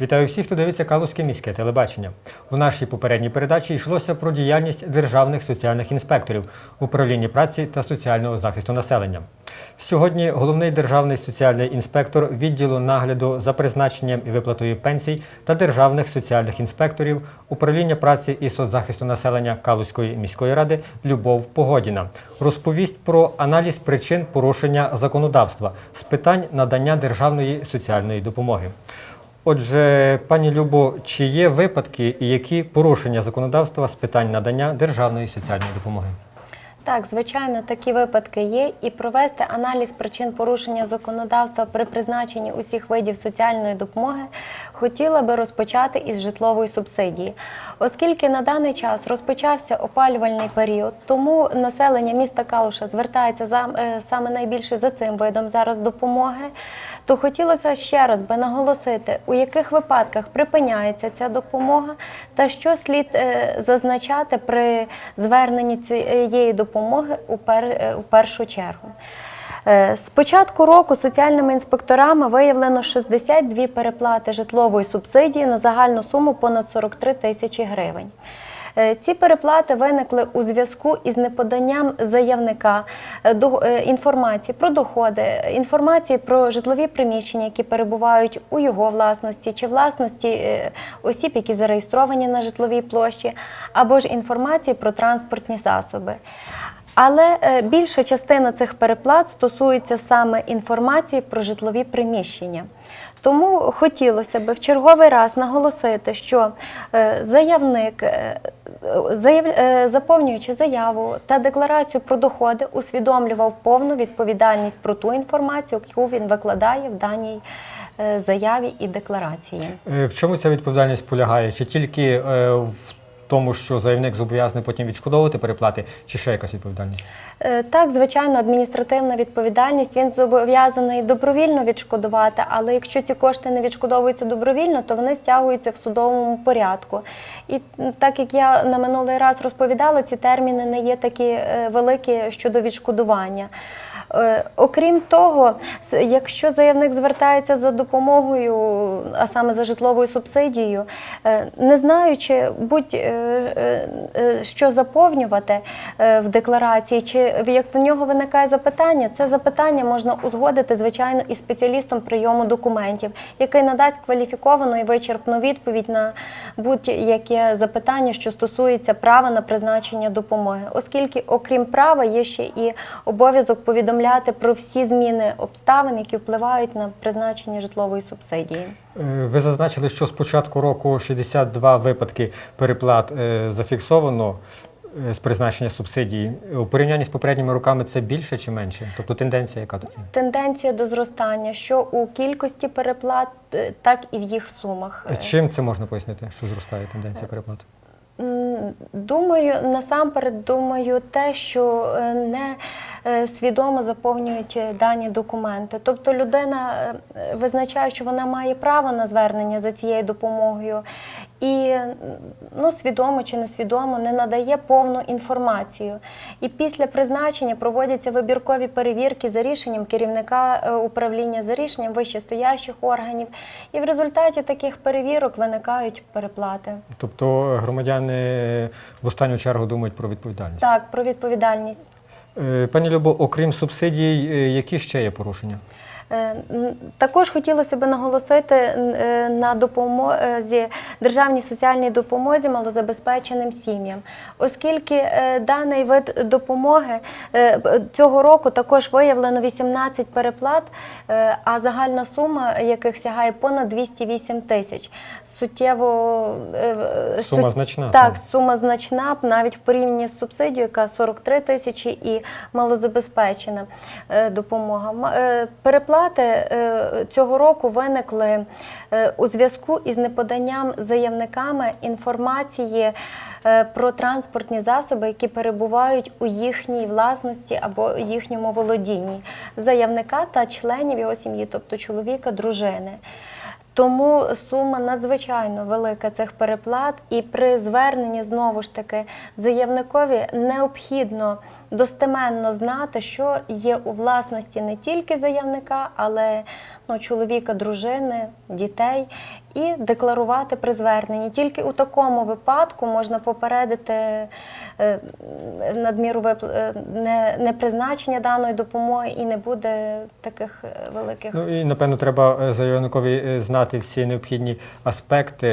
Вітаю всіх, хто дивиться Калузьке міське телебачення. В нашій попередній передачі йшлося про діяльність державних соціальних інспекторів в управлінні праці та соціального захисту населення. Сьогодні головний державний соціальний інспектор відділу нагляду за призначенням і виплатою пенсій та державних соціальних інспекторів управління праці і соцзахисту населення Калузької міської ради Любов Погодіна розповість про аналіз причин порушення законодавства з питань надання державної соціальної допомоги. Отже, пані Любо, чи є випадки і які порушення законодавства з питань надання державної соціальної допомоги? Так, звичайно, такі випадки є, і провести аналіз причин порушення законодавства при призначенні усіх видів соціальної допомоги хотіла би розпочати із житлової субсидії, оскільки на даний час розпочався опалювальний період, тому населення міста Калуша звертається за е, саме найбільше за цим видом зараз допомоги. То хотілося ще раз би наголосити, у яких випадках припиняється ця допомога, та що слід е, зазначати при зверненні цієї допомоги у, е, першу чергу. Е, З початку року соціальними інспекторами виявлено 62 переплати житлової субсидії на загальну суму понад 43 тисячі гривень. Е, Ці переплати виникли у зв'язку із неподанням заявника е, е, інформації про доходи, інформації про житлові приміщення, які перебувають у його власності, чи власності осіб, які зареєстровані на житловій площі, або ж інформації про транспортні засоби. Але більша частина цих переплат стосується саме інформації про житлові приміщення. Тому хотілося б в черговий раз наголосити, що заявник, заяв, заповнюючи заяву та декларацію про доходи, усвідомлював повну відповідальність про ту інформацію, яку він викладає в даній е, заяві і декларації. Е, В чому ця відповідальність полягає? Чи тільки е, в тому, що заявник зобов'язаний потім відшкодовувати переплати, чи ще якась відповідальність? Е, Так, звичайно, адміністративна відповідальність. Він зобов'язаний добровільно відшкодувати, але якщо ці кошти не відшкодовуються добровільно, то вони стягуються в судовому порядку. І так як я на минулий раз розповідала, ці терміни не є такі е, великі щодо відшкодування. Е, Окрім того, якщо заявник звертається за допомогою, а саме за житловою субсидією, е, не знаючи будь-що заповнювати е, в декларації, чи як в нього виникає запитання, це запитання можна узгодити, звичайно, із спеціалістом прийому документів, який надасть кваліфіковану і вичерпну відповідь на будь-яке запитання, що стосується права на призначення допомоги, оскільки, окрім права, є ще і обов'язок повідомляти про всі зміни обставин, які впливають на призначення житлової субсидії. Е, Ви зазначили, що з початку року 62 випадки переплат е, зафіксовано е, з призначення субсидії. У порівнянні з попередніми роками це більше чи менше? Тобто тенденція яка тут є? Тенденція до зростання, що у кількості переплат, так і в їх сумах. Чим це можна пояснити, що зростає тенденція переплат? Думаю, насамперед думаю те, що е, не е, свідомо заповнюють е, дані документи. Тобто людина визначає, що вона має право на звернення за цією допомогою, і ну, свідомо чи несвідомо не надає повну інформацію. І після призначення проводяться вибіркові перевірки за рішенням керівника е, управління, за рішенням вищестоящих органів. І в результаті таких перевірок виникають переплати. Тобто громадяни в останню чергу думають про відповідальність. Так, про відповідальність. Е, Пані Любо, окрім субсидій, е, які ще є порушення? Е, Також хотілося б наголосити е, на допомозі державній соціальній допомозі малозабезпеченим сім'ям, оскільки е, даний вид допомоги цього року також виявлено 18 переплат, а загальна сума яких сягає понад 208 тисяч. Суттєво Сума сут- значна, Так, так. сума значна, навіть в порівнянні з субсидією, яка 43 тисячі і малозабезпечена допомога. Ма- е, е, цього року виникли е, у зв'язку із неподанням заявниками інформації е, про транспортні засоби, які перебувають у їхній власності або їхньому володінні заявника та членів його сім'ї, тобто чоловіка, дружини. Тому сума надзвичайно велика цих переплат, і при зверненні знову ж таки заявникові необхідно достеменно знати, що є у власності не тільки заявника, але ну, чоловіка, дружини, дітей, і декларувати при зверненні. Тільки у такому випадку можна попередити е, надміру е, не, непризначення даної допомоги і не буде таких е, великих. Ну і напевно треба е, заявникові знати всі необхідні аспекти,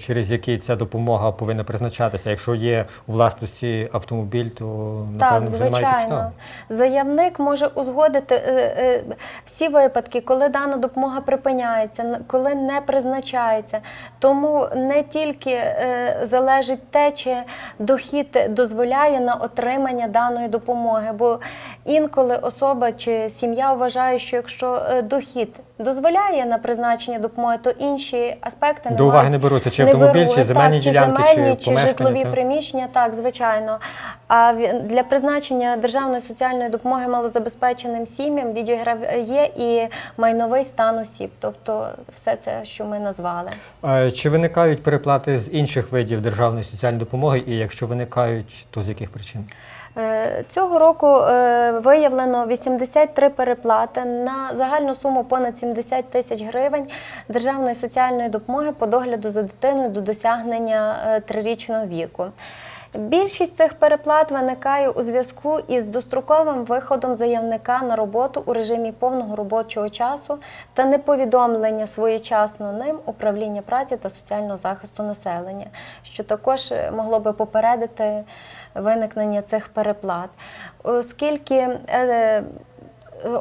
через які ця допомога повинна призначатися. Якщо є у власності автомобіль, то Так, звичайно. Заявник може узгодити е, е, всі випадки, коли дана допомога припиняється, коли не призначається. Тому не тільки е, залежить те, чи дохід дозволяє на отримання даної допомоги, бо інколи особа чи сім'я вважає, що якщо е, дохід дозволяє на призначення допомоги, то інші аспекти До уваги не беруться чи не автомобіль, беру, чи земельні так, ділянки, чи, земельні, чи, чи, житлові так? приміщення, так, звичайно. А для призначення державної соціальної допомоги малозабезпеченим сім'ям відіграє і майновий стан осіб, тобто все це, що ми назвали. Чи виникають переплати з інших видів державної соціальної допомоги, і якщо виникають, то з яких причин? Е, Цього року е, виявлено 83 переплати на загальну суму понад 70 тисяч гривень державної соціальної допомоги по догляду за дитиною до досягнення е, трирічного віку. Більшість цих переплат виникає у зв'язку із достроковим виходом заявника на роботу у режимі повного робочого часу та неповідомлення своєчасно ним управління праці та соціального захисту населення, що також могло би попередити виникнення цих переплат, оскільки е,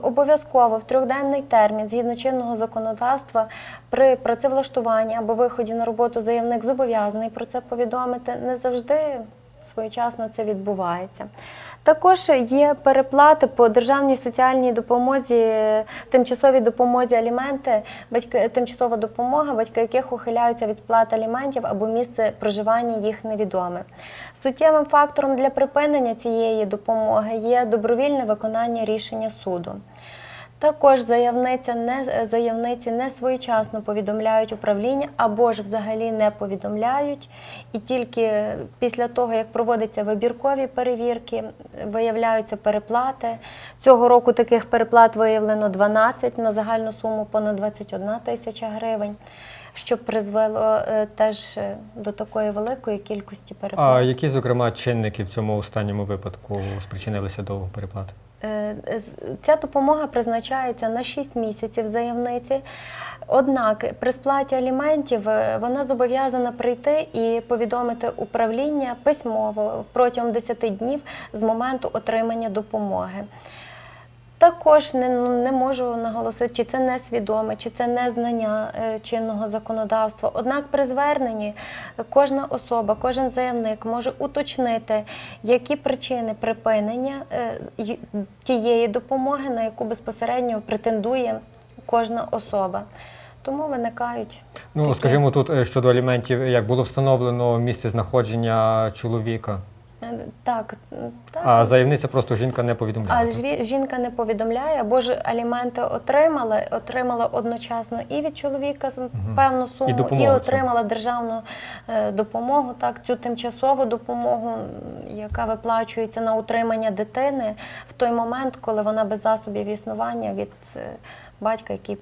Обов'язково в трьохденний термін, згідно чинного законодавства, при працевлаштуванні або виході на роботу заявник зобов'язаний про це повідомити. Не завжди своєчасно це відбувається. Також є переплати по державній соціальній допомозі, тимчасовій допомозі аліменти, батьки, тимчасова допомога, батьки яких ухиляються від сплати аліментів або місце проживання їх невідоме. Суттєвим фактором для припинення цієї допомоги є добровільне виконання рішення суду. Також заявниця не заявниці не своєчасно повідомляють управління або ж взагалі не повідомляють, і тільки після того, як проводяться вибіркові перевірки, виявляються переплати. Цього року таких переплат виявлено 12 на загальну суму понад 21 тисяча гривень, що призвело е, теж е, до такої великої кількості переплат. А які, зокрема, чинники в цьому останньому випадку спричинилися до переплати? Е, Ця допомога призначається на 6 місяців заявниці. Однак при сплаті аліментів е, вона зобов'язана прийти і повідомити управління письмово протягом 10 днів з моменту отримання допомоги. Також не, ну, не можу наголосити, чи це не свідоме, чи це не знання е, чинного законодавства. Однак при зверненні кожна особа, кожен заявник може уточнити, які причини припинення е, тієї допомоги, на яку безпосередньо претендує кожна особа. Тому виникають Ну, такі- скажімо, тут е, щодо аліментів, як було встановлено місце знаходження чоловіка, так, так. а заявниця просто жінка не повідомляє. А жві- жінка не повідомляє, або ж аліменти отримала, отримала одночасно і від чоловіка з- певну суму, і, допомогу цю. отримала державну е, допомогу, так, цю тимчасову допомогу, м, яка виплачується на утримання дитини в той момент, коли вона без засобів існування від е, батька, який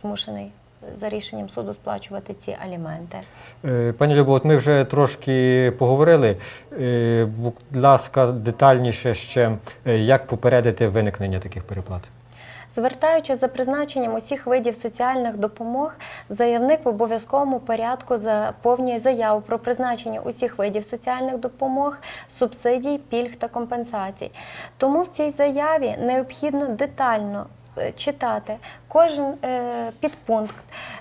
змушений за рішенням суду сплачувати ці аліменти. Е, Пані Любо, от ми вже трошки поговорили. Е, Будь ласка, детальніше ще, е, як попередити виникнення таких переплат? Звертаючись за призначенням усіх видів соціальних допомог, заявник в обов'язковому порядку заповнює заяву про призначення усіх видів соціальних допомог, субсидій, пільг та компенсацій. Тому в цій заяві необхідно детально читати кожен е, підпункт,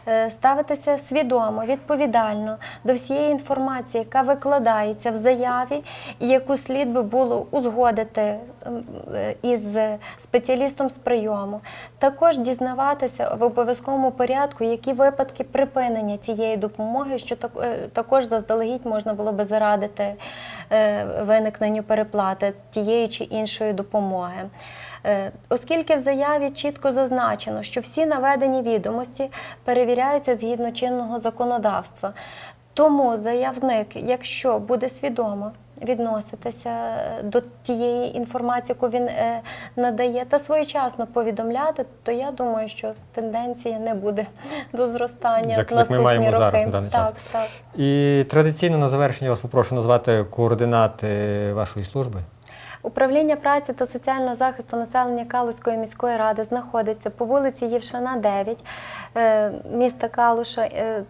е, ставитися свідомо, відповідально до всієї інформації, яка викладається в заяві, і яку слід би було узгодити е, із спеціалістом з прийому. Також дізнаватися в обов'язковому порядку, які випадки припинення цієї допомоги, що так, е, також заздалегідь можна було би зарадити е, виникненню переплати тієї чи іншої допомоги. Е, Оскільки в заяві чітко зазначено, що всі наведені відомості перевіряються згідно чинного законодавства. Тому заявник, якщо буде свідомо відноситися е, до тієї інформації, яку він е, надає, та своєчасно повідомляти, то я думаю, що тенденції не буде до зростання Як- як ми маємо роки. зараз на даний так, час. так. І традиційно на завершення вас попрошу назвати координати вашої служби. Управління праці та соціального захисту населення Калуської міської ради знаходиться по вулиці Євшина, 9, е, міста Калуша. е,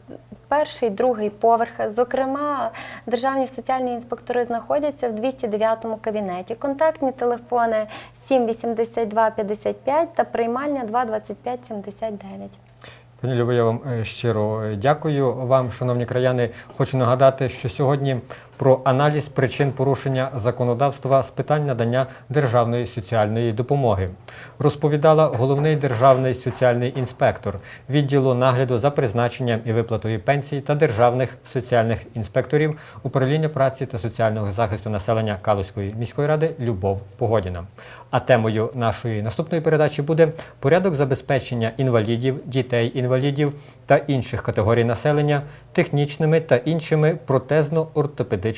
Перший, другий поверх. Зокрема, державні соціальні інспектори знаходяться в 209 кабінеті. Контактні телефони 782 55 та приймальня 225 79. Пані Любо, я вам е, щиро дякую вам, шановні краяни. Хочу нагадати, що сьогодні про аналіз причин порушення законодавства з питань надання державної соціальної допомоги розповідала головний державний соціальний інспектор відділу нагляду за призначенням і виплатою пенсій та державних соціальних інспекторів управління праці та соціального захисту населення Калуської міської ради Любов Погодіна. А темою нашої наступної передачі буде порядок забезпечення інвалідів, дітей-інвалідів та інших категорій населення технічними та іншими протезно-ортопедичними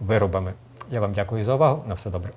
виробами. Я вам дякую за увагу. На все добре.